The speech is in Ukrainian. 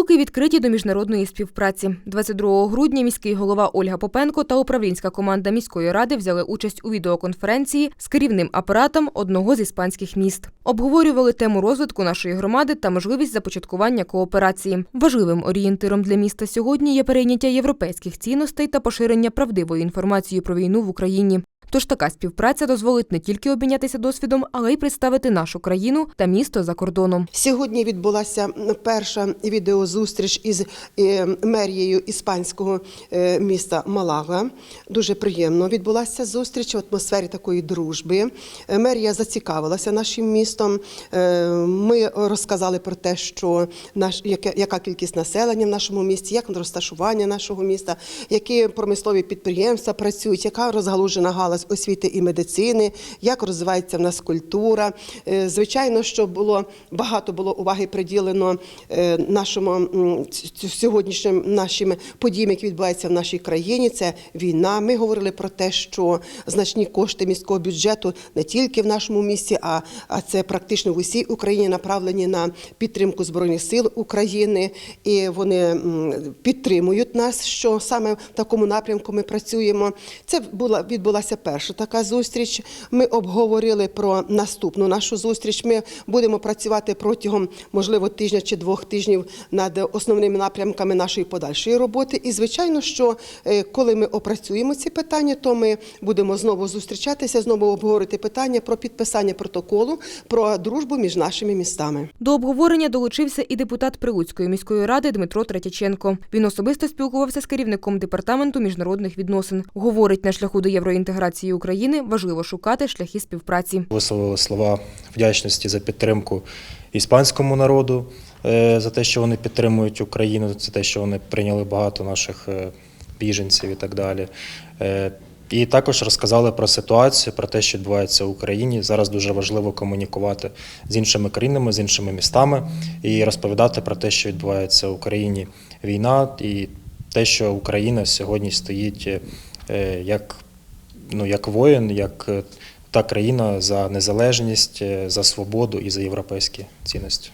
Луки відкриті до міжнародної співпраці. 22 грудня міський голова Ольга Попенко та управлінська команда міської ради взяли участь у відеоконференції з керівним апаратом одного з іспанських міст. Обговорювали тему розвитку нашої громади та можливість започаткування кооперації. Важливим орієнтиром для міста сьогодні є перейняття європейських цінностей та поширення правдивої інформації про війну в Україні. Тож така співпраця дозволить не тільки обмінятися досвідом, але й представити нашу країну та місто за кордоном. Сьогодні відбулася перша відеозустріч із е, мерією іспанського е, міста Малага. Дуже приємно відбулася зустріч в атмосфері такої дружби. Е, Мерія зацікавилася нашим містом. Ми розказали про те, що наш яка кількість населення в нашому місті, як розташування нашого міста, які промислові підприємства працюють, яка розгалужена галузь освіти і медицини, як розвивається в нас культура. Е, Звичайно, що було багато було уваги приділено е, нашому сьогоднішнім нашим подіям, які відбуваються в нашій країні. Це війна. Ми говорили про те, що значні кошти міського бюджету не тільки в нашому місті, а це практично в усій Україні направлені на підтримку збройних сил України, і вони підтримують нас, що саме в такому напрямку ми працюємо. Це була відбулася перша така зустріч. Ми обговорили про наступну нашу зустріч. Ми будемо працювати протягом можливо тижня чи двох тижнів над основними напрямками нашої подальшої роботи. І звичайно, що е, коли ми опрацюємо ці питання, то ми будемо знову зустрічатися, знову обговорити питання про підписання протоколу про дружбу між нашими містами. До обговорення долучився і депутат Прилуцької міської ради Дмитро Третяченко. Він особисто спілкувався з керівником департаменту міжнародних відносин. Говорить, на шляху до євроінтеграції України важливо шукати шляхи співпраці. Висловили слова вдячності за підтримку іспанському народу, е, за те, що вони підтримують Україну, за те, що вони прийняли багато наших е, біженців і так далі. Е, І також розказали про ситуацію, про те, що відбувається в Україні. Зараз дуже важливо комунікувати з іншими країнами, з іншими містами і розповідати про те, що відбувається в Україні війна, і те, що Україна сьогодні стоїть як ну, як воїн, як е, та країна за незалежність, е, за свободу і за європейські цінності.